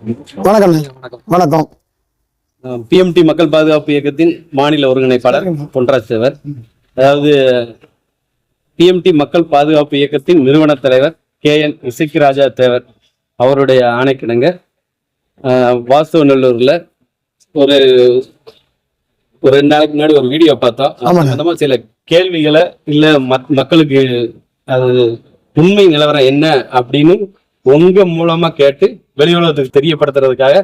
வணக்கம் வணக்கம். பிஎம்டி மக்கள் பாதுகாப்பு இயக்கத்தின் மாநில ஒருங்கிணைப்பாளர் பொன்ராஜ் தேவர் அதாவது பிஎம்டி மக்கள் பாதுகாப்பு இயக்கத்தின் நிறுவன தலைவர் கே என் இசைக்கிராஜா தேவர் அவருடைய ஆணைக்கிணங்க ஆஹ், வாசுவநல்லூர்ல ஒரு ஒரு ரெண்டு நாளைக்கு முன்னாடி ஒரு வீடியோ பார்த்தோம். ஆமாங்க. சம்பந்தமா சில கேள்விகளை இல்ல மக்களுக்கு அது உண்மை நிலவரம் என்ன அப்படின்னு உங்க மூலமா கேட்டு வெளி உலகத்துக்கு தெரியப்படுத்துறதுக்காக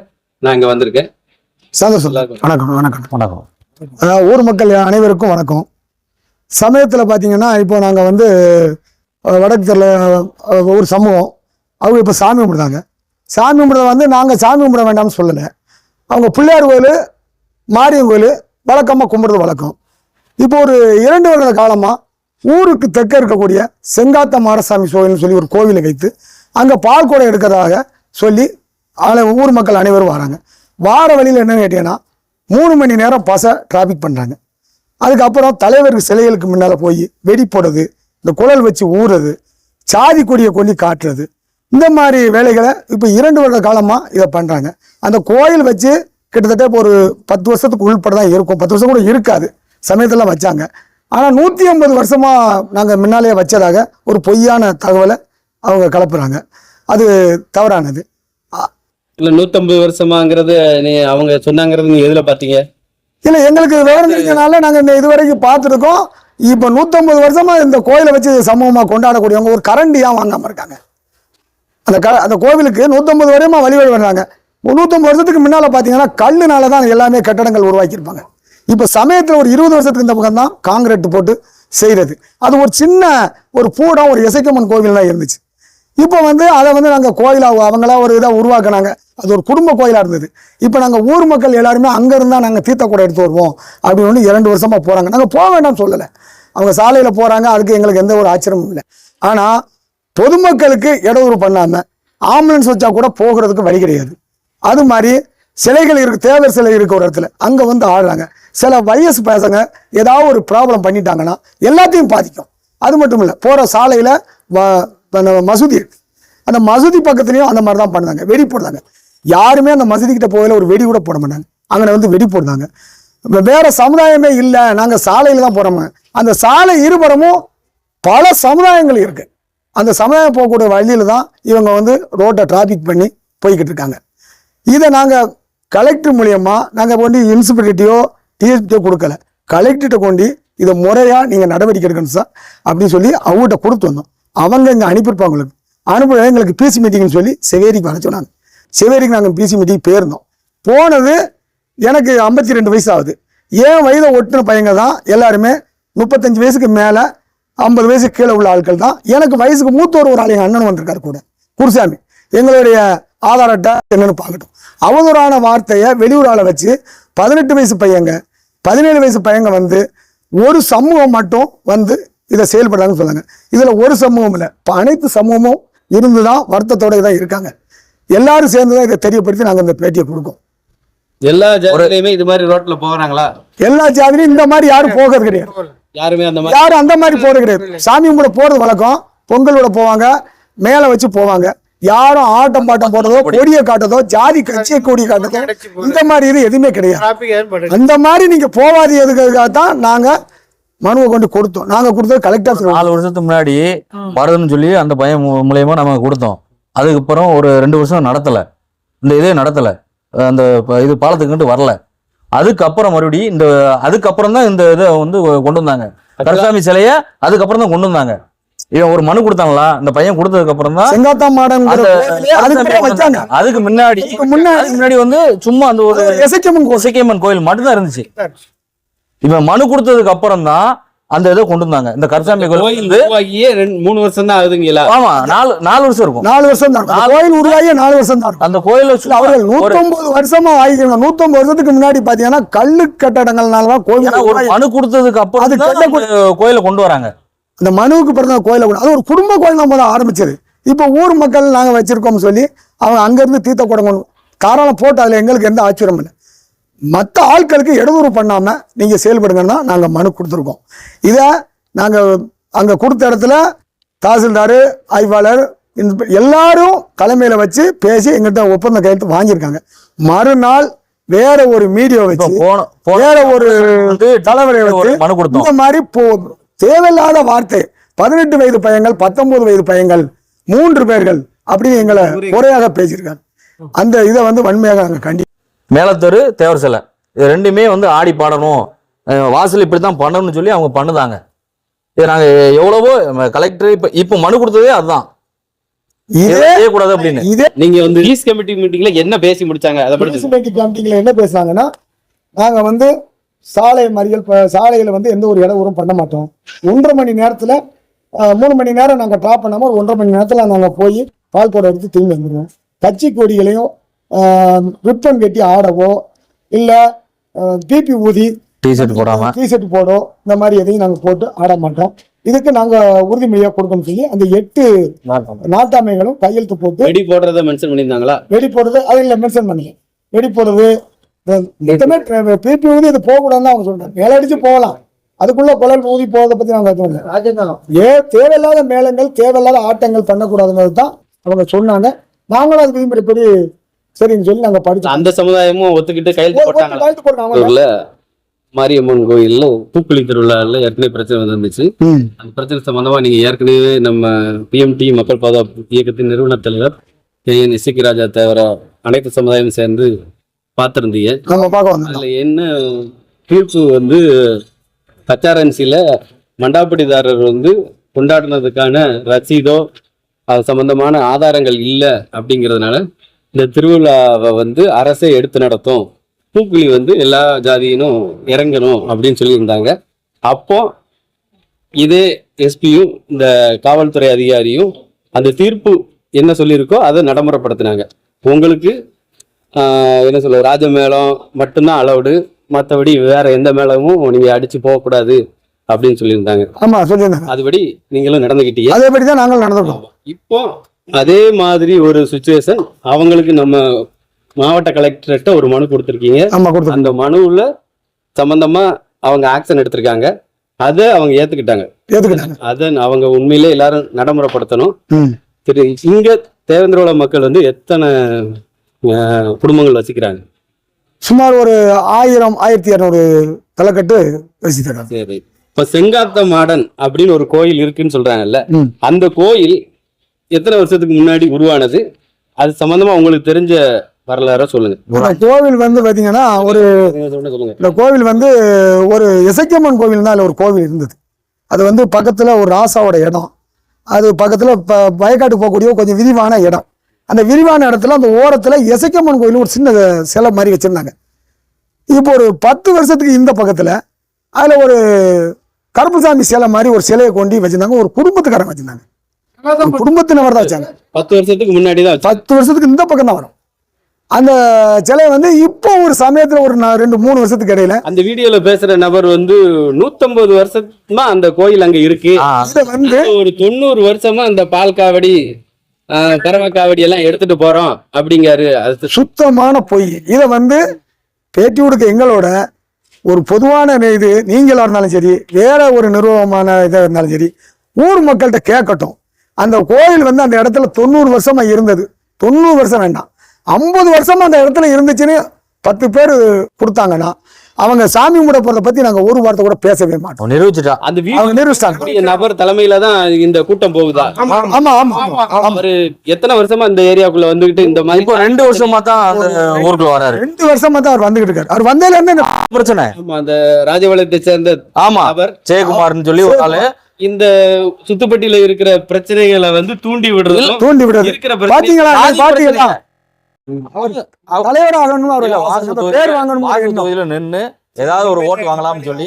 நான் இங்க வந்திருக்கேன். சந்தோஷம். வணக்கம் வணக்கம் வணக்கம். ஊர் மக்கள் அனைவருக்கும் வணக்கம். சமயத்தில் பார்த்தீங்கன்னா இப்போ நாங்கள் வந்து வடக்கு தெருல ஒரு சமூகம். அவங்க இப்போ சாமி கும்பிடுறாங்க. சாமி கும்பிட வந்து நாங்கள் சாமி கும்பிட வேண்டாம்னு சொல்லலை. அவங்க பிள்ளையார் கோயில் மாரியம்மன் கோயில் வழக்கமாக கும்பிடுறது வழக்கம். இப்போ ஒரு இரண்டு வருட காலமாக ஊருக்கு தெற்க இருக்கக்கூடிய செங்காத்த மாடசாமி கோயில்னு சொல்லி ஒரு கோவிலை வைத்து அங்கே பால் குடம் எடுக்கிறதாக சொல்லி ஆள ஊர் மக்கள் அனைவரும் வராங்க. வார வழியில் என்னன்னு கேட்டீங்கன்னா மூணு மணி நேரம் பசை டிராஃபிக் பண்ணுறாங்க அதுக்கப்புறம் தலைவருக்கு சிலைகளுக்கு முன்னால் போய் வெடி போடுறது இந்த குழல் வச்சு ஊறுறது சாதி கொடியை கொண்டு காட்டுறது இந்த மாதிரி வேலைகளை இப்போ இரண்டு வருட காலமாக இதை பண்ணுறாங்க அந்த கோயில் வச்சு கிட்டத்தட்ட இப்போ ஒரு பத்து வருஷத்துக்கு உள்பட தான் இருக்கும். பத்து வருஷம் கூட இருக்காது. சமயத்தில் வச்சாங்க. ஆனால் நூற்றி ஐம்பது வருஷமாக நாங்கள் முன்னாலேயே வச்சதாக ஒரு பொய்யான தகவலை அவங்க கலப்புறாங்க. அது தவறானது. இல்ல நூத்தம்பது வருஷமாங்கிறது நீ அவங்க சொன்னாங்கிறது நீங்க எதுல பாத்தீங்க இல்லை எங்களுக்கு விவரம் தெரிஞ்சனால நாங்கள் இந்த இதுவரைக்கும் பார்த்துருக்கோம். இப்போ நூற்றம்பது வருஷமா இந்த கோயிலை வச்சு சமூகமாக கொண்டாடக்கூடியவங்க ஒரு கரண்டி ஏன் வாங்காமல் இருக்காங்க? அந்த க அந்த கோவிலுக்கு நூற்றம்பது வருஷமா வழிவழி வர்றாங்க நூற்றம்பது வருஷத்துக்கு முன்னால் பார்த்தீங்கன்னா கல்லுனால தான் எல்லாமே கட்டடங்கள் உருவாக்கியிருப்பாங்க. இப்போ சமயத்தில் ஒரு இருபது வருஷத்துக்கு இந்த பக்கம் தான் காங்கிரீட் போட்டு செய்கிறது அது ஒரு சின்ன ஒரு பூடம் ஒரு இசைக்கம்மன் கோவில் தான் இருந்துச்சு. இப்போ வந்து அதை வந்து நாங்கள் கோயிலாக அவங்களா ஒரு இதாக உருவாக்குனாங்க. அது ஒரு குடும்ப கோயிலாக இருந்தது. இப்போ நாங்கள் ஊர் மக்கள் எல்லாருமே அங்கே இருந்தால் நாங்கள் தீர்த்த கூட எடுத்து வருவோம். அப்படின்னு இரண்டு வருஷமாக போகிறாங்க நாங்கள் போக வேண்டாம்னு சொல்லலை. அவங்க சாலையில் போகிறாங்க அதுக்கு எங்களுக்கு எந்த ஒரு ஆச்சரியமும் இல்லை. ஆனால் பொதுமக்களுக்கு இடையூறு பண்ணாமல் ஆம்புலன்ஸ் வச்சா கூட போகிறதுக்கு வழி கிடையாது. அது மாதிரி சிலைகள் இருக்கு தேவர் சிலை இருக்க ஒரு இடத்துல. அங்கே வந்து ஆடுறாங்க. சில வயசு பசங்க ஏதாவது ஒரு ப்ராப்ளம் பண்ணிட்டாங்கன்னா எல்லாத்தையும் பாதிக்கும். அது மட்டும் இல்லை போகிற சாலையில் மசூதி இருக்கு. அந்த மசூதி பக்கத்துலேயும் அந்த மாதிரி தான் பண்ணாங்க வெடி போடுறாங்க. யாருமே அந்த மசூதி கிட்ட போகல ஒரு வெடி கூட போட மாட்டாங்க. அங்கே வந்து வெடி போடுறாங்க. வேற சமுதாயமே இல்லை. நாங்கள் சாலையில் தான் போகிறோம் அந்த சாலை இருபுறமும் பல சமுதாயங்கள் இருக்கு. அந்த சமுதாயம் போகக்கூடிய வழியில் தான் இவங்க வந்து ரோட்டை டிராஃபிக் பண்ணி போய்கிட்டு இருக்காங்க. இதை நாங்கள் கலெக்டர் மூலியமாக நாங்கள் கொண்டு இன்சிபிலிட்டியோ டிஎஸ்பியோ கொடுக்கல. கலெக்டர்கிட்ட கொண்டு இதை முறையாக நீங்கள் நடவடிக்கை எடுக்கணும் சார் அப்படின்னு சொல்லி அவங்ககிட்ட கொடுத்து வந்தோம். அவங்க இங்கே அனுப்பியிருப்பாங்க உங்களுக்கு. அனுப்ப எங்களுக்கு பிசி மீட்டிங்னு சொல்லி செவேரிக்கு வர சொன்னாங்க. செவேரிக்கு நாங்கள் பிசி மீட்டிங் போயிருந்தோம். போனது எனக்கு ஐம்பத்தி ரெண்டு வயசு ஆகுது ஏன் வயதை ஒட்டின பையங்க தான் எல்லாருமே முப்பத்தஞ்சு வயசுக்கு மேலே ஐம்பது வயசுக்கு கீழே உள்ள ஆட்கள் தான். எனக்கு வயசுக்கு மூத்தோர் ஒரு ஆள் எங்கள் அண்ணன் வந்திருக்காரு கூட. குருசாமி. எங்களுடைய ஆதார் அட்டை என்னன்னு பார்க்கட்டும். அவதூறான வார்த்தையை வெளியூர் ஆளை வச்சு பதினெட்டு வயசு பையங்க பதினேழு வயசு பையங்க வந்து ஒரு சமூகம் மட்டும் வந்து இதை செயல்படுறாங்கன்னு சொன்னாங்க. இதுல ஒரு சமூகம் இல்லை. இப்போ அனைத்து சமூகமும் இருந்து தான் வருத்தத்தோட தான் இருக்காங்க. எல்லாரும் சேர்ந்து தான் இதை தெரியப்படுத்தி நாங்கள் இந்த பேட்டியை கொடுக்கோம். எல்லா ஜாதியிலையுமே இது மாதிரி ரோட்ல போறாங்களா? எல்லா ஜாதிலையும் இந்த மாதிரி யாரும் போகிறது கிடையாது. யாருமே அந்த மாதிரி யாரும் அந்த மாதிரி போறது கிடையாது. சாமி கூட போறது வழக்கம். பொங்கல் விட போவாங்க. மேல வச்சு போவாங்க. யாரும் ஆட்டம் பாட்டம் போடுறதோ கொடியை காட்டுறதோ ஜாதி கட்சியை கொடியை காட்டுறதோ இந்த மாதிரி இது எதுவுமே கிடையாது. அந்த மாதிரி நீங்க போவாதீதுக்காக தான் நாங்க மனுவை கொண்டு கொடுத்தோம். நாங்க கொடுத்தது கலெக்டர் நாலு வருஷத்துக்கு முன்னாடி வருதுன்னு சொல்லி அந்த பையன் மூலியமா நம்ம கொடுத்தோம். அதுக்கப்புறம் ஒரு ரெண்டு வருஷம் நடத்தல. இந்த இதே நடத்தல. அந்த இது பாலத்துக்குன்ட்டு வரல. அதுக்கப்புறம் மறுபடியும் இந்த அதுக்கப்புறம் தான் இந்த இதை வந்து கொண்டு வந்தாங்க. கருசாமி சிலைய அதுக்கப்புறம் தான் கொண்டு வந்தாங்க. இவன் ஒரு மனு கொடுத்தாங்களா இந்த பையன் கொடுத்ததுக்கு அப்புறம் தான் செங்காத்தா மாடன் அதுக்கு பேர் வச்சாங்க. அதுக்கு முன்னாடி முன்னாடி வந்து சும்மா அந்த ஒரு இசைக்கியம்மன் கோயில். மட்டும்தான் இருந்துச்சு. இவன் மனு கொடுத்ததுக்கு அப்புறம் தான் அந்த இதை கொண்டு வந்தாங்க. இந்த கருசாமி கோயில் உருவாகியே ரெண்டு மூணு வருஷம் தான் ஆகுதுங்களா? ஆமா நாலு நாலு வருஷம் இருக்கும். நாலு வருஷம் தான் கோயில் உருவாகிய நாலு வருஷம் தான் இருக்கும். அந்த கோயில அவர்கள் நூத்தொன்பது வருஷமா வாங்கிக்கிறாங்க நூத்தொன்பது வருஷத்துக்கு முன்னாடி பாத்தீங்கன்னா கல்லு கட்டடங்கள்னால தான் கோயில் ஒரு மனு கொடுத்ததுக்கு அப்புறம் அது கோயிலை கொண்டு வராங்க. அந்த மனுவுக்கு பிறந்த கோயிலை அது ஒரு குடும்ப கோயில் நம்ம தான் ஆரம்பிச்சது. இப்போ ஊர் மக்கள் நாங்க வச்சிருக்கோம்னு சொல்லி அவங்க அங்கிருந்து தீர்த்த குடம் கொண்டு காரணம் போட்டு அதுல எங்களுக்கு எந்த ஆச்சரியம் இல்லை. மற்ற ஆட்களுக்கு இடையூறு பண்ணாம நீங்க செயல்படுங்கன்னா நாங்க மனு கொடுத்துருக்கோம். இதை நாங்க அங்க கொடுத்த இடத்துல தாசில்தார் ஆய்வாளர் இந்த எல்லாரும் தலைமையில வச்சு பேசி எங்கிட்ட ஒப்பந்த கையெழுத்து வாங்கியிருக்காங்க. மறுநாள் வேற ஒரு மீடியா வச்சு வேற ஒரு வந்து தலைவரை ஒரு வச்சு மனு கொடுத்தோம். இந்த மாதிரி போ தேவையில்லாத வார்த்தை பதினெட்டு வயது பையங்கள் பத்தொன்பது வயது பையங்கள் மூன்று பேர்கள் அப்படின்னு எங்களை குறையாக பேசியிருக்காங்க. அந்த இதை வந்து வன்மையாக நாங்கள் கண்டி மேலத்தெரு தேவர் சிலை. இது ரெண்டுமே வந்து ஆடி பாடணும். வாசல் இப்படி தான் பண்ணணும்னு சொல்லி அவங்க பண்ணுதாங்க. இது நாங்க எவ்வளவோ கலெக்டர் இப்ப இப்ப மனு கொடுத்ததே அதுதான். இதே செய்யக்கூடாது அப்படின்னு. இதே நீங்க வந்து பீஸ் கமிட்டி மீட்டிங்ல என்ன பேசி முடிச்சாங்க? அதை முனிசிபாலிட்டி கமிட்டியில் என்ன பேசுனாங்கன்னா நாங்க வந்து சாலை மறியல் சாலையில வந்து எந்த ஒரு இடஒரும் பண்ண மாட்டோம். ஒன்றரை மணி நேரத்துல மூணு மணி நேரம் நாங்க ட்ராப் பண்ணாம ஒரு ஒன்றரை மணி நேரத்துல நாங்க போய் பால் போட எடுத்து திரும்பி வந்துடுவோம் கட்சி கொடிகளையும் ரிப்பன் கட்டி ஆடவோ இல்ல பிபி ஊதி டிஷர்ட் போடாம. டிஷர்ட் போடோ இந்த மாதிரி எதையும் நாங்க போட்டு ஆட மாட்டோம். இதுக்கு நாங்க உறுதிமொழியா கொடுக்கணும்னு சொல்லி அந்த எட்டு நாட்டாமைகளும் கையெழுத்து போட்டு வெடி போடுறத மென்ஷன் பண்ணியிருந்தாங்களா? வெடி போடுறது அது இல்லை மென்ஷன் பண்ணி வெடி போடுறது பிபி ஊதி இது போகக்கூடாதுன்னு அவங்க சொல்றாங்க. மேல அடிச்சு போகலாம். அதுக்குள்ள குழல் ஊதி போறதை பத்தி நாங்க எதுவும் இல்லை ஏ தேவையில்லாத மேளங்கள் தேவையில்லாத ஆட்டங்கள் பண்ணக்கூடாதுங்கிறது தான் அவங்க சொன்னாங்க. நாங்களும் அது விதிமுறைப்படி சரின்னு சொல்லி நாங்க படிச்சோம் அந்த சமுதாயமும் ஒத்துக்கிட்டு கையெழுத்து போட்டாங்க. கையெழுத்து போட்டாங்க ஊர்ல மாரியம்மன் கோயில்ல பூக்குழி திருவிழால ஏற்கனவே பிரச்சனை வந்துருந்துச்சு. அந்த பிரச்சனை சம்பந்தமா நீங்க ஏற்கனவே நம்ம பிஎம்டி மக்கள் பாதுகாப்பு இயக்கத்தின் நிறுவன தலைவர் கே என் இசக்கி ராஜா தேவர அனைத்து சமுதாயம் சேர்ந்து பார்த்திருந்தீங்க. அதுல என்ன தீர்ப்பு வந்து கச்சாரன்சில மண்டாப்படிதாரர் வந்து கொண்டாடினதுக்கான ரசீதோ அது சம்பந்தமான ஆதாரங்கள் இல்லை அப்படிங்கிறதுனால இந்த திருவிழாவை வந்து அரசே எடுத்து நடத்தும். பூக்குழி வந்து எல்லா ஜாதியினும் இறங்கணும் அப்படின்னு சொல்லியிருந்தாங்க. அப்போ இதே எஸ்பியும் இந்த காவல்துறை அதிகாரியும் அந்த தீர்ப்பு என்ன சொல்லியிருக்கோ அதை நடைமுறைப்படுத்தினாங்க. உங்களுக்கு என்ன சொல்ல ராஜ மேளம் மட்டும்தான் அலௌடு மற்றபடி வேற எந்த மேளமும் நீங்க அடிச்சு போகக்கூடாது அப்படின்னு சொல்லியிருந்தாங்க. ஆமா சொல்லியிருந்தாங்க. அதுபடி நீங்களும் நடந்துக்கிட்டீங்க. அதேபடி தான் நாங்கள் நடந்துட்டோம் இப்போ அதே மாதிரி ஒரு சுச்சுவேஷன் அவங்களுக்கு நம்ம மாவட்ட கலெக்டர்கிட்ட ஒரு மனு கொடுத்துருக்கீங்க. அந்த மனுவுல சம்பந்தமா அவங்க ஆக்ஷன் எடுத்திருக்காங்க. அதை அவங்க ஏத்துக்கிட்டாங்க. ஏத்துக்கிட்டாங்க. அதை அவங்க உண்மையிலே எல்லாரும் நடைமுறைப்படுத்தணும். திரு இங்க தேவேந்திரோட மக்கள் வந்து எத்தனை குடும்பங்கள் வசிக்கிறாங்க? சுமார் ஒரு ஆயிரம் ஆயிரத்தி இரநூறு தலைக்கட்டு வசிக்கிறாங்க சரி. இப்ப செங்காத்த மாடன் அப்படின்னு ஒரு கோயில் இருக்குன்னு சொல்றாங்கல்ல. அந்த கோயில் எத்தனை வருஷத்துக்கு முன்னாடி உருவானது? அது சம்பந்தமா உங்களுக்கு தெரிஞ்ச வரலாற சொல்லுங்க. கோவில் வந்து பாத்தீங்கன்னா ஒரு இந்த கோவில் வந்து ஒரு இசைக்கம்மன் கோவில் தான் ஒரு கோவில் இருந்தது. அது வந்து பக்கத்துல ஒரு ராசாவோட இடம். அது பக்கத்துல வயக்காட்டு போகக்கூடிய கொஞ்சம் விரிவான இடம். அந்த விரிவான இடத்துல அந்த ஓரத்துல இசைக்கம்மன் கோயில் ஒரு சின்ன சிலை மாதிரி வச்சிருந்தாங்க. இப்போ ஒரு பத்து வருஷத்துக்கு இந்த பக்கத்துல அதுல ஒரு கருப்புசாமி சிலை மாதிரி ஒரு சிலையை கொண்டு வச்சிருந்தாங்க. ஒரு குடும்பத்துக்காரங்க வச்சிருந்தாங்க. குடும்பத்தினவர் தான் வச்சாங்க. பத்து வருஷத்துக்கு முன்னாடி தான் பத்து வருஷத்துக்கு இந்த பக்கம் தான் வரும். அந்த சிலை வந்து இப்போ ஒரு சமயத்துல ஒரு ரெண்டு மூணு வருஷத்துக்கு இடையில அந்த வீடியோல பேசுற நபர் வந்து நூத்தம்பது வருஷமா அந்த கோயில் அங்க இருக்கு. வந்து ஒரு தொண்ணூறு வருஷமா அந்த பால் காவடி ஆஹ், கறவ காவடி எல்லாம் எடுத்துட்டு போறோம் அப்படிங்காரு. அது சுத்தமான பொய். இதை வந்து பேட்டி கொடுக்க எங்களோட ஒரு பொதுவான இது நீங்களா இருந்தாலும் சரி வேற ஒரு நிறுவனமான இதாக இருந்தாலும் சரி ஊர் மக்கள்கிட்ட கேட்கட்டும். அந்த கோயில் வந்து அந்த இடத்துல தொண்ணூறு வருஷமா இருந்தது. தொண்ணூறு வருஷம் வேண்டாம். ஐம்பது வருஷமா அந்த இடத்துல இருந்துச்சுன்னு பத்து பேர் கொடுத்தாங்கன்னா அவங்க சாமி கும்பிட போறதை பத்தி நாங்க ஒரு வார்த்தை கூட பேசவே மாட்டோம். நிரூபிச்சுட்டா? அந்த அவங்க நிரூபிச்சிட்டாங்க. நபர் தலைமையில தான் இந்த கூட்டம் போகுதா? ஆமா ஆமா ஆமா எத்தனை வருஷமா இந்த ஏரியாக்குள்ள வந்துகிட்டு இந்த மாதிரி இப்போ ரெண்டு வருஷமா தான் அந்த ஊருக்குள்ள வராரு. ரெண்டு வருஷமா தான் அவர் வந்துகிட்டு இருக்காரு. அவர் வந்ததுல இருந்து பிரச்சனை? ஆமா, அந்த ராஜபாளையத்தை சேர்ந்த ஆமா. அவர் ஜெயக்குமார்னு சொல்லி ஒரு ஆளு. இந்த சுத்துப்பட்டியில இருக்கிற பிரச்சனைகளை வந்து தூண்டி விடுறதும் தூண்டி விடுறது. இருக்கிற பிரச்சனை. பாத்தீங்களா பாத்தீங்களா? அவர் தலைவர் ஆகணும் அவர் பேர் வாங்கணும் தொகுதியில நின்னு ஏதாவது ஒரு ஓட்டு வாங்கலாம்னு சொல்லி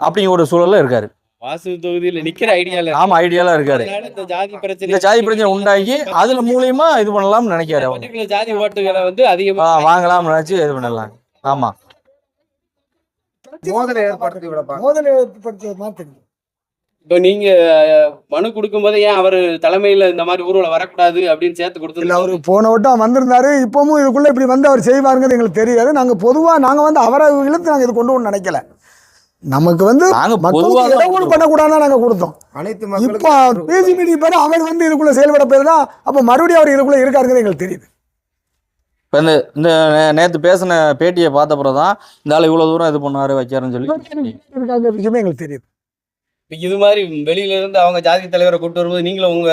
அப்படிங்கிற ஒரு சூழல்ல இருக்காரு. வாசு தொகுதியில நிக்கிற ஐடியால ஆமா ஐடியால இருக்காரு. இந்த ஜாதி பிரச்சனை இந்த ஜாதி பிரச்சனை உண்டாக்கி அதுல மூலியமா இது பண்ணலாம்னு அவங்க particular ஜாதி ஓட்டுகளை வந்து அதிகமா வாங்கலாம்னு நினைச்சு இது பண்ணலாம். ஆமா. மோதலை ஏற்படுத்தி மோதலை ஏற்படுத்திய மாத்துங்க இப்ப நீங்க மனு கொடுக்கும் போதே ஏன் அவரு தலைமையில இந்த மாதிரி ஊர்வலம் வரக்கூடாது அப்படின்னு சேர்த்து இல்ல கொடுத்தது அவரு போன வட்டம் வந்திருந்தாரு இப்பவும் இதுக்குள்ள இப்படி வந்து அவர் செய்வாருங்கிறது எங்களுக்கு தெரியாது. நாங்க பொதுவா நாங்க வந்து அவரை இழுத்து நாங்க இது கொண்டு வரணும்னு நினைக்கல. நமக்கு வந்து நாங்க மக்களுக்கு இடையூறு பண்ணக்கூடாதுன்னு நாங்க கொடுத்தோம். அனைத்து இப்போ மக்களுக்கும் பிஜிபி பேர் அவர் வந்து இதுக்குள்ள செயல்பட பேர் தான் அப்போ மறுபடியும் அவர் இதுக்குள்ள இருக்காருங்கிறது எங்களுக்கு தெரியுது. இப்போ இந்த இந்த நே- நேத்து பேசின பேட்டியை பார்த்த பிறகு தான் இந்த ஆள் இவ்வளவு தூரம் இது பண்ணாரு வைக்காருன்னு சொல்லி இருக்காங்க விஷயமே எங்களுக்கு தெரியுது. இது மாதிரி வெளியில இருந்து அவங்க ஜாதி தலைவரை கூட்டு வரும்போது நீங்களும் உங்க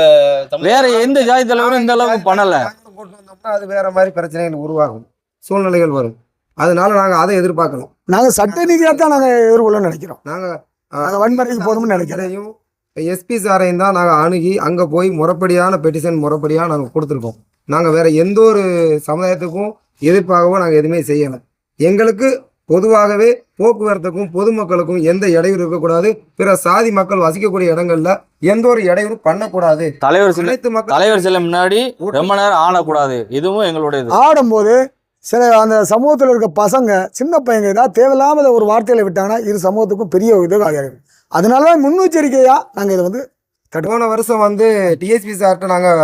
வேற எந்த ஜாதி தலைவரும் இந்த அளவுக்கு பண்ணல. கொண்டு வந்தோம்னா அது வேற மாதிரி பிரச்சனைகள் உருவாகும். சூழ்நிலைகள் வரும். அதனால நாங்க அதை எதிர்பார்க்கணும். நாங்க சட்ட ரீதியாக தான் நாங்க எதிர்கொள்ளணும்னு நினைக்கிறோம். நாங்க வன்முறைக்கு போகணும்னு நினைக்கிறேன் இதையும் எஸ்பி சாரையும் தான் நாங்கள் அணுகி அங்கே போய் முறைப்படியான பெட்டிஷன் முறைப்படியாக நாங்கள் கொடுத்துருக்கோம். நாங்கள் வேற எந்த ஒரு சமுதாயத்துக்கும் எதிர்ப்பாகவோ நாங்கள் எதுவுமே செய்யலை. எங்களுக்கு பொதுவாகவே போக்குவரத்துக்கும் பொதுமக்களுக்கும் எந்த இடையூறு இருக்கக்கூடாது. பிற சாதி மக்கள் வசிக்கக்கூடிய இடங்கள்ல எந்த ஒரு இடையூறு பண்ணக்கூடாது. தலைவர் அனைத்து மக்கள் தலைவர் சில முன்னாடி ரொம்ப நேரம் ஆடக்கூடாது இதுவும் எங்களுடைய ஆடும்போது சில அந்த சமூகத்தில் இருக்க பசங்க சின்ன பையங்க ஏதாவது தேவையில்லாத ஒரு வார்த்தையில விட்டாங்கன்னா இரு சமூகத்துக்கும் பெரிய இது ஆகிறது அதனால தான் முன்னெச்சரிக்கையாக நாங்கள் இதை வந்து போன வருஷம் வந்து டிஎஸ்பி சார்கிட்ட நாங்கள்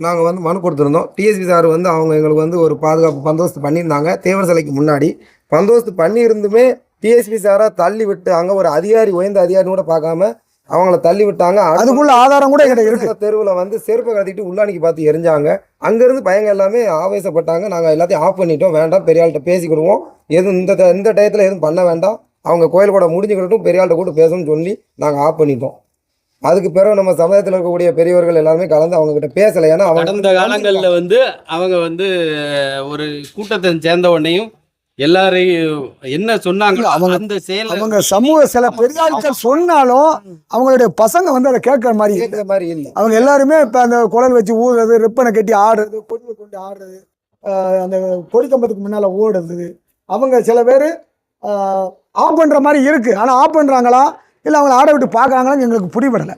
நாங்கள் வந்து மனு கொடுத்துருந்தோம். டிஎஸ்பி சார் வந்து அவங்க எங்களுக்கு வந்து ஒரு பாதுகாப்பு பந்தோபஸ்து பண்ணியிருந்தாங்க. தேவர் சிலைக்கு முன்னாடி பந்தோபஸ்து பண்ணியிருந்துமே டிஎஸ்பி சாரை தள்ளி விட்டு அங்கே ஒரு அதிகாரி உயர்ந்த அதிகாரின்னு கூட பார்க்காம அவங்கள தள்ளி விட்டாங்க. அதுக்குள்ள ஆதாரம் கூட எங்கிட்ட இருக்கு. தெருவில் வந்து செருப்பை கட்டிட்டு உள்ளானிக்கு பார்த்து எரிஞ்சாங்க. அங்கேருந்து பையங்க எல்லாமே ஆவேசப்பட்டாங்க. நாங்கள் எல்லாத்தையும் ஆஃப் பண்ணிட்டோம். வேண்டாம் பெரிய ஆள்கிட்ட பேசிக்கிடுவோம். எதுவும் இந்த ட- இந்த டயத்தில் எதுவும் பண்ண வேண்டாம். அவங்க கோயில் கூட முடிஞ்சுக்கிட்டும் பெரிய ஆள்கிட்ட கூட பேசணும்னு சொல்லி நாங்கள் ஆஃப் பண்ணிட்டோம். அதுக்கு பிறகு நம்ம சமுதாயத்தில் இருக்கக்கூடிய பெரியவர்கள் எல்லாருமே கலந்து அவங்க கிட்ட பேசலை. ஏன்னா அவங்க கடந்த காலங்கள்ல வந்து அவங்க வந்து ஒரு கூட்டத்தை சேர்ந்த உடனேயும் எல்லாரையும் என்ன சொன்னாங்களோ இல்ல, அவங்க- அந்த செயல் அவங்க சமூக சில பெரிய ஆட்கள் சொன்னாலும் அவங்களுடைய பசங்க வந்து அதை கேட்குற மாதிரி இல்லை. கேட்குற மாதிரி இல்லை. அவங்க எல்லாருமே இப்போ அந்த குழல் வச்சு ஊதுறது ரிப்பனை கட்டி ஆடுறது கொடியை கொண்டு ஆடுறது அந்த கொடிக்கம்பத்துக்கு முன்னால் ஓடுறது. அவங்க சில பேர் ஆஃப் பண்ணுற மாதிரி இருக்குது ஆனால் ஆஃப் பண்ணுறாங்களா இல்லை அவங்கள ஆட விட்டு பார்க்குறாங்களான்னு எங்களுக்கு புரியப்படலை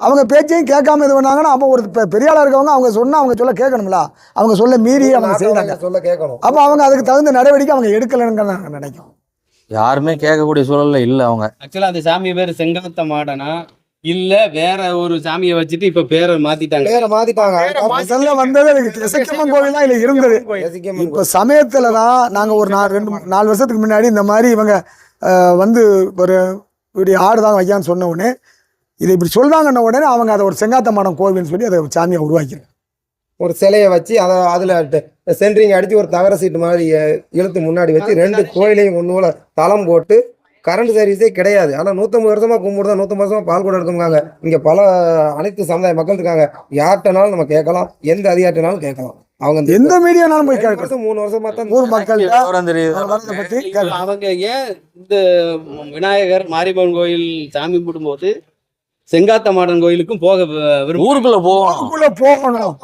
அவங்க பேச்சையும் கேட்காம இது பண்ணாங்கன்னா அப்போ ஒரு பெ- பெரிய ஆளாக இருக்கவங்க அவங்க சொன்னால் அவங்க சொல்ல கேட்கணும்ல? அவங்க சொல்ல மீறி அவங்க செய்கிறாங்க சொல்ல கேட்கணும். அப்போ அவங்க அதுக்கு தகுந்த நடவடிக்கை அவங்க எடுக்கலைன்னு நாங்கள் நினைக்கிறோம். யாருமே கேட்கக்கூடிய சூழல்ல இல்ல அவங்க. ஆக்சுவலா அந்த சாமி பேர் செங்காத்த மாடனா? இல்ல வேற ஒரு சாமியை வச்சுட்டு இப்ப பேரை மாத்திட்டாங்க. வேற மாத்திட்டாங்க. முதல்ல வந்தது எனக்கு இசக்கியம்மன் கோவில் தான் இதில் இருந்தது. இப்போ சமயத்தில் தான் நாங்கள் ஒரு நாலு ரெண்டு நாலு வருஷத்துக்கு முன்னாடி இந்த மாதிரி இவங்க வந்து ஒரு இப்படி ஆடு தான் வைக்கான்னு சொன்ன உடனே இதை இப்படி சொல்றாங்கன்ன உடனே அவங்க அதை ஒரு செங்காத்த மாடம் கோவில்னு சொல்லி அதை சாமியை உருவாக்கிறாங்க ஒரு சிலையை வச்சு அதை அதில் சென்ட்ரிங் அடித்து ஒரு தகர சீட்டு மாதிரி இழுத்து முன்னாடி வச்சு ரெண்டு கோயிலையும் ஒன்று போல தளம் போட்டு கரண்ட் சர்வீஸே கிடையாது. ஆனால் நூற்றம்பது வருஷமாக கும்பிடுதா நூற்றம்பது வருஷமாக பால் கூட எடுத்துருக்காங்க. இங்கே பல அனைத்து சமுதாய மக்கள் இருக்காங்க. யார்கிட்டனாலும் நம்ம கேட்கலாம். எந்த அதிகாரிட்டனாலும் கேட்கலாம். அவங்க எந்த மீடியானாலும் போய் வருஷம் மூணு வருஷமா தான் ஊர் மக்கள் அவங்க ஏன் இந்த விநாயகர் மாரியம்மன் கோயில் சாமி கும்பிடும்போது செங்காத்த மாடன் கோயிலுக்கும் போக ஊருக்குள்ள போகணும். ஊருக்குள்ள போகணும்.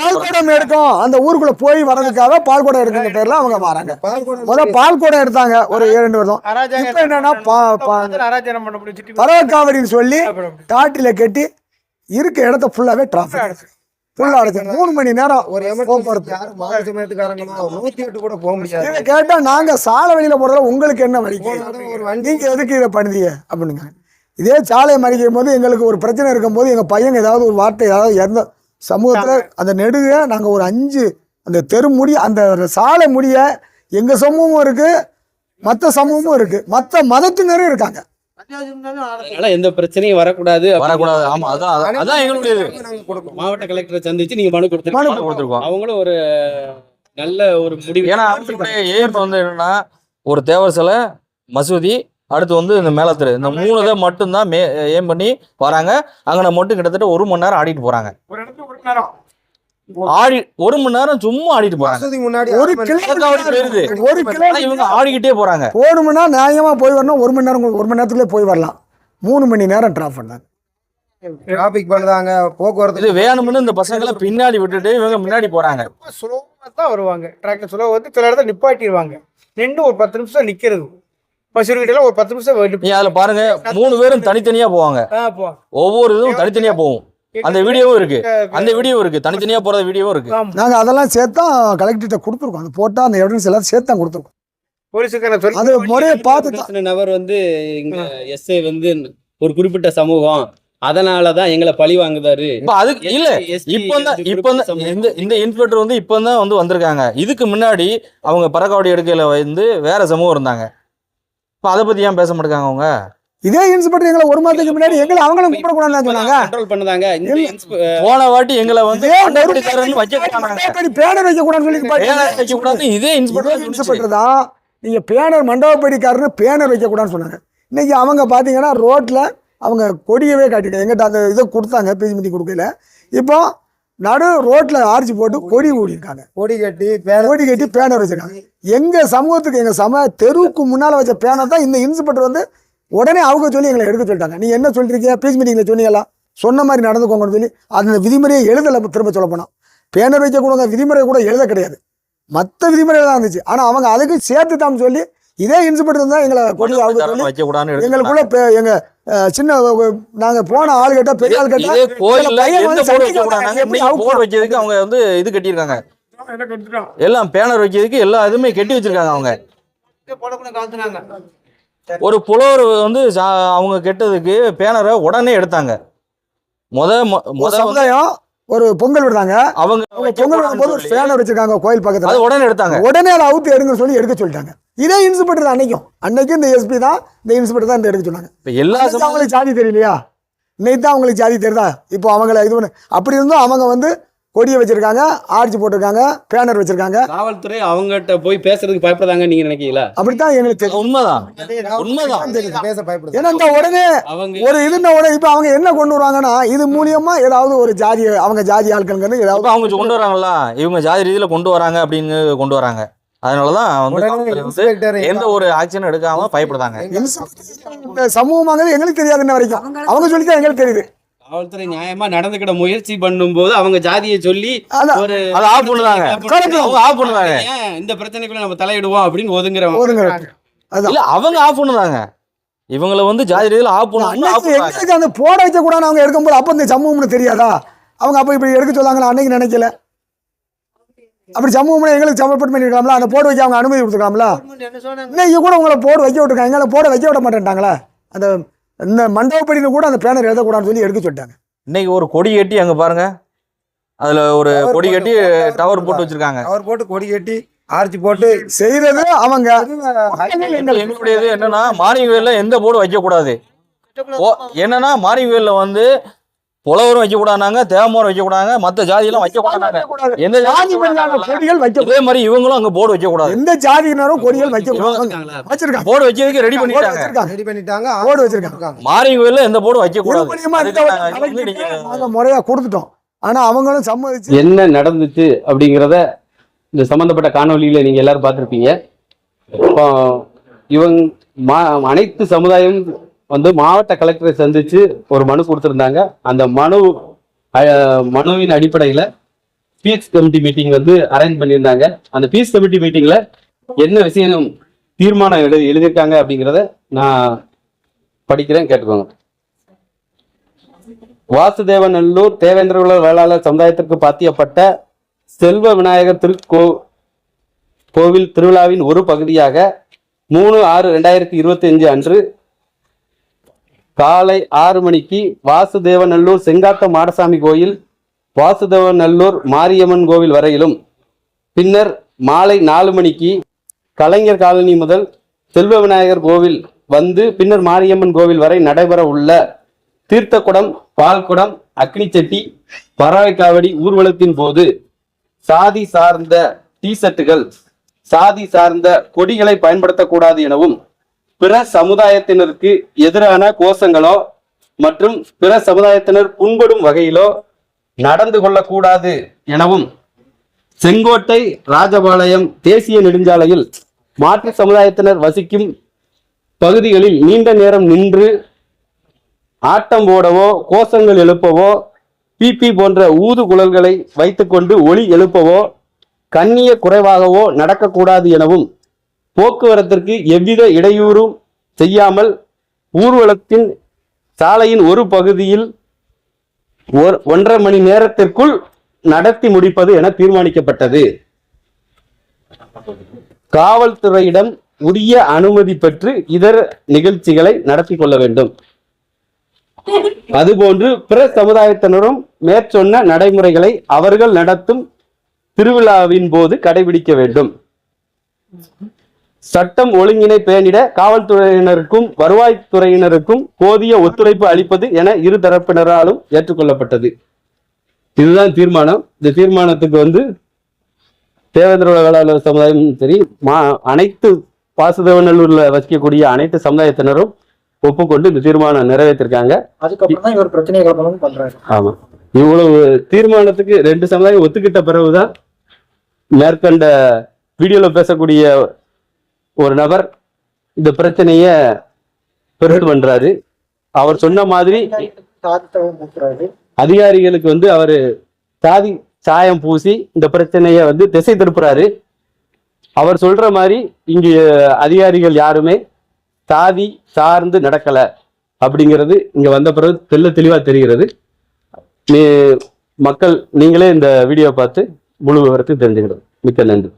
பால்குடம் எடுக்கும். அந்த ஊருக்குள்ள போய் வர்றதுக்காக பால்குடம் எடுக்கிற பேர்ல அவங்க வராங்க. பால் கூட முதல்ல பால்குடம் எடுத்தாங்க. ஒரு இரண்டு வருஷம். இப்ப என்னன்னா பா- பா- அராஜகம் பண்ண முடியும் பறவைக்காவடின்னு சொல்லி காட்டில கட்டி இருக்க இடத்த ஃபுல்லாவே டிராஃபிக் ஃபுல்லா அடைச்சு மூணு மணி நேரம் ஒரு போக்குவரத்து யாரும் மாத சமயத்துக்காரங்களும் நூற்றி எட்டு கூட போக முடியாது. இதை கேட்டா நாங்க சாலை வழியில போறதுல உங்களுக்கு என்ன வழி? போனாலும் ஒரு வண்டி நீங்க எதுக்கு இதை பண்ணுதீங்க? அப்படிங்க. இதே சாலை மறிக்கும் போது எங்களுக்கு ஒரு பிரச்சனை இருக்கும்போது எங்க பையன் ஏதாவது ஒரு வார்த்தை ஏதாவது எந்த சமூகத்துல அந்த நெடுக நாங்க ஒரு அஞ்சு அந்த தெரு முடி அந்த சாலை முடிய எங்க சமூகமும் இருக்கு மற்ற சமூகமும் இருக்கு. மற்ற மதத்தினரும் இருக்காங்க. அதனால எந்த பிரச்சனையும் வரக்கூடாது. வரக்கூடாது. ஆமா அதான் அதான்- அதான் எங்களுடைய மாவட்ட கலெக்டரை சந்திச்சு நீங்க மனு மனு கொடுத்துருக்கீங்க கொடுத்துருக்கோம். அவங்களும் ஒரு நல்ல ஒரு முடிவு. ஏன்னா எய்ம் வந்து என்னன்னா ஒரு தேவர் சிலை மசூதி அடுத்து வந்து இந்த மேலத்திரு. இந்த மூணு இதை மட்டும்தான் மே ஏம் பண்ணி வராங்க. அங்கே மட்டும் கிட்டத்தட்ட ஒரு மணி நேரம் ஆடிட்டு போறாங்க. ஒரு இடத்துக்கு ஒரு நேரம். ஆடி ஒரு மணி நேரம் சும்மா ஆடிட்டு போறாங்க. முன்னாடி ஒரு மணி நேரம். ஒரு கிலோமீட்டர் இவங்க ஆடிக்கிட்டே போறாங்க. போகணும்னா நியாயமா போய் வரணும் ஒரு மணி நேரம் ஒரு மணி நேரத்துக்குள்ளே போய் வரலாம். மூணு மணி நேரம் டிராப் பண்ணாங்க. டிராபிக் பண்ணுறாங்க போக்குவரத்து இது வேணும்னு இந்த பசங்களை பின்னாடி விட்டுட்டு இவங்க முன்னாடி போறாங்க. ஸ்லோவாக தான் வருவாங்க. டிராக்டர் ஸ்லோ வந்து சில இடத்துல நிப்பாட்டிடுவாங்க. நின்று ஒரு பத்து நிமிஷம் நிக்கிறது. பஸ் கிட்ட ஒரு பத்து நிமிஷம் அதுல பாருங்க மூணு பேரும் தனித்தனியா போவாங்க. ஆ, போ. ஒவ்வொரு இதுவும் தனித்தனியா போகும். அந்த வீடியோவும் இருக்கு. அந்த வீடியோ இருக்கு. தனித்தனியா போற வீடியோவும் இருக்கு. ஆமா. நாங்கள் அதெல்லாம் சேர்த்தா கலெக்டர்கிட்ட கொடுத்துருக்கோம். அது போட்டால் அந்த எவிடன்ஸ் எல்லாம் சேர்த்து தான் கொடுத்துருக்கோம். அது முறையை பார்த்து நபர் வந்து இங்க எஸ்ஐ வந்து ஒரு குறிப்பிட்ட சமூகம். அதனாலதான் எங்களை பழி வாங்குதாரு. இப்ப அதுக்கு இல்ல. இப்போ இப்போ இந்த இந்த இன்ஸ்பெக்டர் வந்து இப்போ தான் வந்து வந்திருக்காங்க. இதுக்கு முன்னாடி அவங்க பறக்காவடி எடுக்கையில வந்து வேற சமூகம் இருந்தாங்க. இப்போ அதை பத்தி ஏன் பேச மாட்டேங்காங்க அவங்க? இதே இன்ஸ்பெக்டர் எங்களை ஒரு மாதத்துக்கு முன்னாடி எங்களை அவங்களும் கூப்பிடக்கூடாதுன்னு சொன்னாங்க. கண்ட்ரோல் பண்ணுதாங்க. இந்த இல்ல. இன்ஸ்பெ- போன வாட்டி எங்களை வந்து பேனர் வைக்க கூடாதுன்னு சொல்லி பேனர் வைக்க கூடாது இதே இன்ஸ்பெக்டர் இன்ஸ்பெக்டர் தான் நீங்க பேனர் மண்டபப்படிக்காரன்னு பேனர் வைக்க கூடாதுன்னு சொன்னாங்க. இன்னைக்கு அவங்க பாத்தீங்கன்னா ரோட்ல அவங்க கொடியவே காட்டிட்டாங்க எங்கிட்ட அந்த இதை கொடுத்தாங்க பேசி மீட்டிங் கொடுக்கல இப்போ நடு ரோட்ல ஆர்ச்சி போட்டு கொடி ஊடிருக்காங்க கொடி கட்டி பேனர் கொடி கட்டி பேனர் வச்சிருக்காங்க. எங்க சமூகத்துக்கு எங்க சம தெருவுக்கு முன்னால வச்ச பேனர் தான் இந்த இன்ஸ்பெக்டர் வந்து உடனே அவங்க சொல்லி எங்களை எடுக்க சொல்லிட்டாங்க. நீங்க என்ன சொல்றீங்க பீஸ் மீட்டிங்ல சொன்னீங்களா சொன்ன மாதிரி நடந்துக்கோங்கன்னு சொல்லி அந்த விதிமுறையை எழுதல திரும்ப சொல்ல பேனர் வைக்க கூட விதிமுறை கூட எழுத கிடையாது. மற்ற விதிமுறை தான் இருந்துச்சு. ஆனா அவங்க அதுக்கு சேர்த்து தான் சொல்லி இதே இன்ஸ்பெக்டர் தான் எங்களை கொடி அவங்க சொல்லி எங்களுக்குள்ள பெ- எங்க அஹ், சின்ன அஹ், நாங்க போன ஆள் கிட்ட பெரிய ஆள் கிட்ட வைக்கிறதுக்கு அவங்க வந்து இது கட்டியிருக்காங்க. எல்லாம் பேனர் வைக்கிறதுக்கு எல்லா இதுவுமே கட்டி வச்சிருக்காங்க அவங்க. ஒரு புலவர் வந்து அவங்க கெட்டதுக்கு பேனரை உடனே எடுத்தாங்க. முத முத சமுதாயம் ஒரு பொங்கல் விடுறாங்க. அவங்க பொங்கல் விடும்போது ஒரு ஃபேனர் வச்சிருக்காங்க கோயில் பக்கத்துல. அது உடனே எடுத்தாங்க. உடனே அதை அவுத்து எடுங்க சொல்லி எடுக்க சொல்லிட்டாங்க. இதே இன்ஸ்பெக்டர் அன்னைக்கும். அன்னைக்கு இந்த எஸ்பி தான் இந்த இன்ஸ்பெக்டர் தான் இந்த எடுக்க சொன்னாங்க. எல்லா அவங்களுக்கு ஜாதி தெரியலையா? இன்னைக்கு தான் அவங்களுக்கு ஜாதி தெரியுதா? இப்போ அவங்கள இது பண்ணு அப்படி இருந்தும் அவங்க வந்து கொடியை வச்சிருக்காங்க ஆர்ச்சி போட்டிருக்காங்க பேனர் வச்சிருக்காங்க. காவல்துறை அவங்ககிட்ட போய் பேசுறதுக்கு பயப்படுறாங்க நீங்க நினைக்கிறீங்களா? அப்படித்தான் எங்களுக்கு தெரியும். உண்மைதான். உண்மைதான். பேச பயப்படுது. ஏன்னா இந்த உடனே அவங்க ஒரு இதுன உடனே இப்போ அவங்க என்ன கொண்டு வருவாங்கன்னா இது மூலியமா ஏதாவது ஒரு ஜாதி அவங்க ஜாதி ஆட்கள்ங்கிறது ஏதாவது அவங்க கொண்டு வராங்கல்ல இவங்க ஜாதி ரீதியில கொண்டு வராங்க அப்படின்னு கொண்டு வராங்க. அதனாலதான் வந்து எந்த ஒரு ஆக்ஷனும் எடுக்காம பயப்படுதாங்க. இந்த சமூகமாங்கிறது எங்களுக்கு தெரியாது இன்ன வரைக்கும். அவங்க சொல்லி தான் எங்களுக்கு தெரியுது. காவல்துறை நியாயமா நடந்துக்கிட முயற்சி பண்ணும்போது அவங்க ஜாதியை சொல்லி ஒரு அதை ஆஃப் correct. அவங்க ஆஃப் பண்ணுதாங்க ஏன் இந்த பிரச்சனைக்குள்ள நம்ம தலையிடுவோம் அப்படின்னு ஒதுங்குறவங்க. இல்ல அவங்க ஆஃப் பண்ணுதாங்க இவங்கள வந்து ஜாதி ரீதியில ஆஃப் பண்ணுவாங்க பண்ணுவாங்க அந்த போட வைக்க கூடாது அவங்க எடுக்கும்போது அப்ப இந்த சமூகம்னு தெரியாதா? அவங்க அப்ப இப்படி எடுக்க சொல்லாங்களா அன்னைக்கு நினைக்கல. அப்படி சமூகம் எங்களுக்கு சமர்ப்பணம் பண்ணிருக்கலாம்ல அந்த போட வைக்க அவங்க அனுமதி கொடுத்துருக்காங்களா? இன்னைக்கு கூட உங்களை போட வைக்க விட்டுருக்காங்க. எங்களை போட வைக்க விட மாட்டேன்ட்டாங்களா. அந்த இந்த மண்டபப்படியில் கூட அந்த பேனர் எழுதக்கூடாதுன்னு சொல்லி எடுக்க சொல்லிட்டாங்க. இன்னைக்கு ஒரு கொடி கட்டி அங்க பாருங்க. அதுல ஒரு கொடி கட்டி டவர் போட்டு வச்சிருக்காங்க. அவர் போட்டு கொடி கட்டி ஆர்ச்சி போட்டு செய்யறது அவங்க. எங்களுடையது என்னன்னா மார்னிங் வேல்ல எந்த போர்டும் வைக்க கூடாது ஓ என்னன்னா மார்னிங் வேல்ல வந்து புலவரும் வைக்க கூடாதாங்க தேவமரம் வைக்க கூடாங்க மத்த ஜாதி எல்லாம் வைக்க கூடாதாங்க எந்த ஜாதி கொடிகள் வைக்க இதே மாதிரி இவங்களும் அங்க போர்டு வைக்க கூடாது எந்த ஜாதியினரும் கொடிகள் வைக்க கூடாது வச்சுட்டாங்களா? வச்சிருக்காங்க. போர்டு வைக்கிறதுக்கு ரெடி போர்டு பண்ணிட்டாங்க. வச்சிருக்காங்க. ரெடி பண்ணிட்டாங்க. போர்டு வச்சிருக்காங்க. மார்னிங் வேல்ல எந்த போர்டும் வைக்க இது கூடாது மூலியமா இந்த அதுக்கு நாங்க வந்து கலெக்டருக்கு நீங்க நாங்க முறையா கொடுத்துட்டோம். ஆனா அவங்களும் சம்மதிச்சு என்ன நடந்துச்சு அப்படிங்கிறத இந்த சம்பந்தப்பட்ட காணொளியில நீங்க எல்லாரும் பார்த்திருப்பீங்க. இவங்க மா அனைத்து சமுதாயம் வந்து மாவட்ட கலெக்டரை சந்தித்து ஒரு மனு கொடுத்துருந்தாங்க. அந்த மனு மனுவின் அடிப்படையில் பீஸ் கமிட்டி மீட்டிங் வந்து அரேஞ்ச் பண்ணியிருந்தாங்க. அந்த பீஸ் கமிட்டி மீட்டிங்கில் என்ன விஷயம் தீர்மானம் எழுதி எழுதியிருக்காங்க அப்படிங்கிறத நான் படிக்கிறேன் கேட்டுக்கோங்க. வாசுதேவநல்லூர் தேவேந்திரகுல வேளாளர் சமுதாயத்திற்கு பாத்தியப்பட்ட செல்வ விநாயகர் திருக்கோ கோவில் திருவிழாவின் ஒரு பகுதியாக மூணு ஆறு ரெண்டாயிரத்தி இருபத்தி அஞ்சு அன்று காலை ஆறு மணிக்கு வாசுதேவநல்லூர் செங்காத்த மாடசாமி கோயில் வாசுதேவநல்லூர் மாரியம்மன் கோவில் வரையிலும். பின்னர் மாலை நாலு மணிக்கு கலைஞர் காலனி முதல் செல்வ விநாயகர் கோவில் வந்து பின்னர் மாரியம்மன் கோவில் வரை நடைபெற உள்ள தீர்த்தக்குடம் பால்குடம் அக்னிச்சட்டி பறவைக்காவடி ஊர்வலத்தின் போது சாதி சார்ந்த டிஷர்ட்டுகள் சாதி சார்ந்த கொடிகளை பயன்படுத்தக்கூடாது எனவும் பிற சமுதாயத்தினருக்கு எதிரான கோஷங்களோ மற்றும் பிற சமுதாயத்தினர் புண்படும் வகையிலோ நடந்து கொள்ளக்கூடாது எனவும் செங்கோட்டை ராஜபாளையம் தேசிய நெடுஞ்சாலையில் மாற்று சமுதாயத்தினர் வசிக்கும் பகுதிகளில் நீண்ட நேரம் நின்று ஆட்டம் போடவோ கோஷங்கள் எழுப்பவோ பிபி போன்ற ஊது குழல்களை வைத்துக்கொண்டு ஒளி எழுப்பவோ கண்ணிய குறைவாகவோ நடக்கக்கூடாது எனவும் போக்குவரத்திற்கு எவ்வித இடையூறும் செய்யாமல் ஊர்வலத்தின் சாலையின் ஒரு பகுதியில் ஒன்றரை மணி நேரத்திற்குள் நடத்தி முடிப்பது என தீர்மானிக்கப்பட்டது. காவல்துறையிடம் உரிய அனுமதி பெற்று இதர நிகழ்ச்சிகளை நடத்தி கொள்ள வேண்டும். அதுபோன்று பிற சமுதாயத்தினரும் மேற்சொன்ன நடைமுறைகளை அவர்கள் நடத்தும் திருவிழாவின் போது கடைபிடிக்க வேண்டும். சட்டம் ஒழுங்கினை பேணிட காவல்துறையினருக்கும் வருவாய்த்துறையினருக்கும் போதிய ஒத்துழைப்பு அளிப்பது என இரு தரப்பினராலும் ஏற்றுக்கொள்ளப்பட்டது. இதுதான் தீர்மானம். இந்த தீர்மானத்துக்கு வந்து தேவேந்திர வேளாளர் சமுதாயமும் சரி மா அனைத்து பாசுதேவநல்லூர்ல வசிக்கக்கூடிய அனைத்து சமுதாயத்தினரும் ஒப்புக்கொண்டு இந்த தீர்மானம் நிறைவேற்றிருக்காங்க. அதுக்கப்புறம் தான் இவர் பிரச்சனையை கலப்பணும் பண்றாரு. ஆமா. இவ்வளவு தீர்மானத்துக்கு ரெண்டு சமுதாயம் ஒத்துக்கிட்ட பிறகுதான் மேற்கண்ட வீடியோல பேசக்கூடிய ஒரு நபர் இந்த பிரச்சனைய பெருசு பண்றாரு. அவர் சொன்ன மாதிரி அதிகாரிகளுக்கு வந்து அவரு சாதி சாயம் பூசி இந்த பிரச்சனைய வந்து திசை திருப்புறாரு. அவர் சொல்ற மாதிரி இங்கு அதிகாரிகள் யாருமே சாதி சார்ந்து நடக்கல அப்படிங்கிறது இங்க வந்த பிறகு தெள்ள தெளிவா தெரிகிறது. நீ மக்கள் நீங்களே இந்த வீடியோ பார்த்து முழு விவரத்தை தெரிஞ்சுக்கிடும் மிக்க நன்றி.